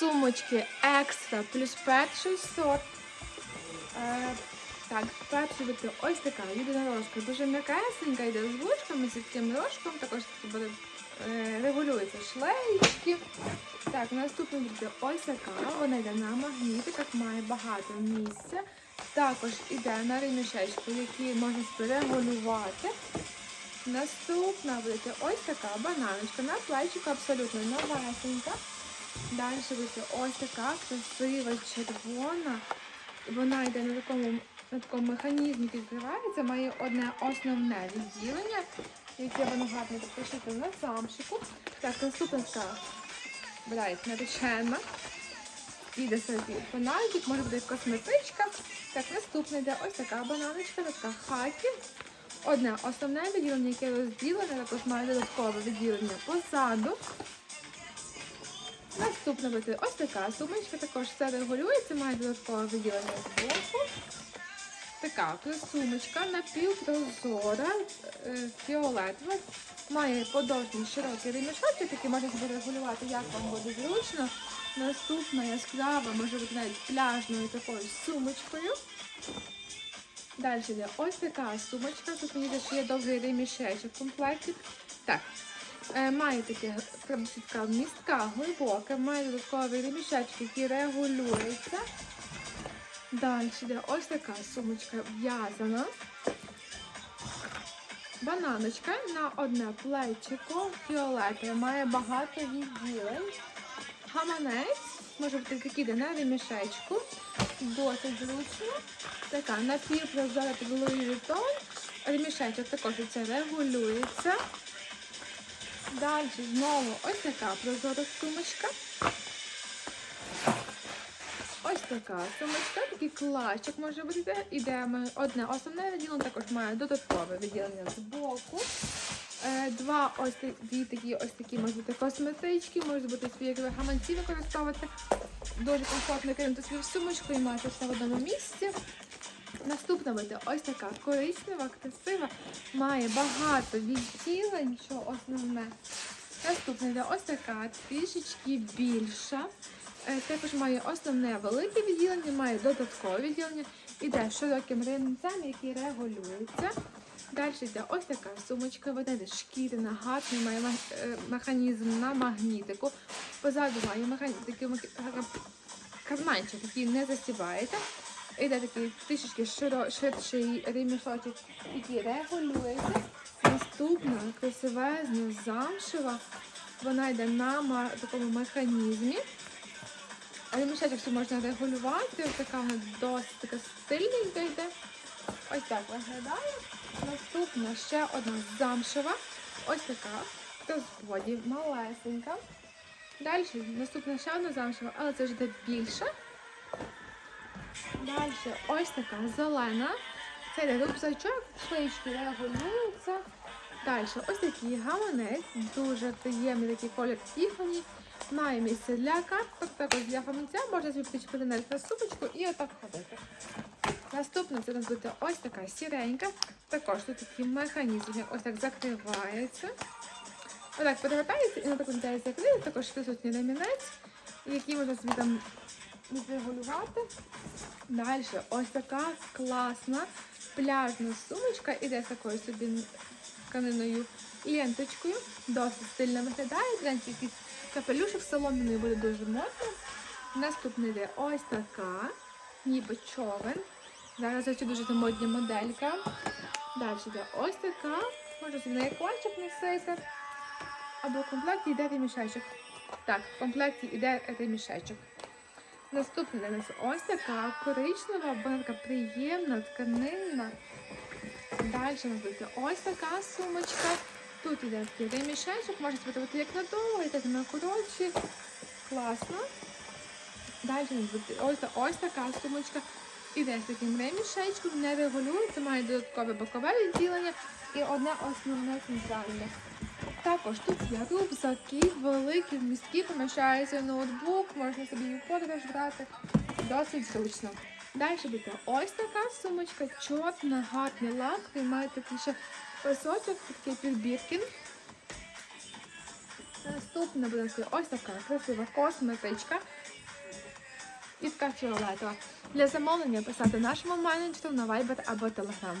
сумочки екстра плюс перший сорт. Е, так, перший буде ось така єдинорожка, дуже м'якесенька, йде з вушками, з таким рожком, також такі буде е, регулюються шлеєчки. Так, наступний буде ось така, вона йде на магнітиках, має багато місця. Також йде на ремішечку, який можна регулювати. Наступна буде ось така бананочка на плечику, абсолютно новесенька. Далі буде ось така красива червона. Вона йде на такому, на такому механізмі відкривається, має одне основне відділення, яке воно гарно розпишете на замшику. Так, наступна брать наречена. Іде собі бананчик, може бути косметичка. Так, наступна йде ось така бананочка, така хакі. Одне основне відділення, яке розділене, також має додаткове відділення позаду. Наступна буде ось така сумочка, також все регулюється, має додаткове відділення з боку. Така сумочка напівпрозора, е, фіолетова. Має подовжний широкий ремішочок, який можна собі регулювати, як вам буде зручно. Наступна яскрава, може бути навіть пляжною такою сумочкою. Далі йде ось така сумочка. Тут мені що є довгий ремішечок в комплекті. Так, має таке містка, глибока, має додатковий ремішечок, який регулюється. Далі йде ось така сумочка в'язана. Бананочка на одне плечико, фіолетове, має багато відділень. Гаманець, може бути такий де на ремішечку. Досить зручно. Така під Louis Vuitton. Ремішечок також це регулюється. Далі знову ось така прозора сумочка. Ось така сумочка, такий класчик може бути. Іде одне основне відділення, також має додаткове відділення з боку. Е, Два ось дві такі ось такі можуть бути косметички, можуть бути свої гаманці використовувати. Дуже комфортно кинути свою сумочку і мати все в одному місці. Наступна буде ось така коричнева, красива, має багато відділень, що основне. Наступна йде ось така трішечки більша. Е, Також має основне велике відділення, має додаткове відділення. Іде широким ремцем, який регулюється. Далі йде ось така сумочка, вона йде шкіряна, гарний, має е, механізм на магнітику. Позаду має механізм, такий карманчик, який не засіваєте. Іде такий трішечки ширший ремішочок, який регулюється. Наступна красивезна замшева. Вона йде на такому механізмі. Але мішечок все можна регулювати. Ось така вона досить така стильненька йде. Ось так виглядає. Наступна ще одна замшева. Ось така. Розбоді, малесенька. Далі наступна ще одна замшева, але це вже йде більше. Далі ось така зелена. Це йде рюкзачок, шлички регулюються. Далі ось такий гаманець, дуже приємний такий колір Тіфані. Має місце для карток, також для гаманця, можна собі на сумочку і отак ходити. Наступна це нас буде ось така сіренька. Також тут такий механізм, як ось так закривається. Отак перегортається і на таку десь закриє, також присутній ремінець, який можна собі там відрегулювати. Далі ось така класна пляжна сумочка. Іде з такою собі тканиною ленточкою. Досить стильно виглядає. Гляньте, якийсь капелюшок соломіний буде дуже модно. Наступна йде ось така, ніби човен. Зараз це дуже модна моделька. Далі йде ось така. Можна собі на якончик носити. Або в комплекті йде ремішечок. Так, в комплекті йде ремішечок. Наступна для нас ось така коричнева, вона приємна, тканинна. Далі у ось така сумочка. Тут іде такий ремішечок, можна спробувати як на довго, так на коротші. Класно. Далі у ось, ось така сумочка. Іде з таким ремішечком, не регулюється, має додаткове бокове відділення і одне основне центральне. Також тут є рюкзаки, великі, місткі, поміщається ноутбук, можна собі в подорож брати. Досить зручно. Далі буде ось така сумочка, чорна, гарний лак, і має такий ще пасочок, такий підбіркін. Наступна буде ось така красива косметичка. І така фіолетова. Для замовлення писати нашому менеджеру на Viber або Telegram.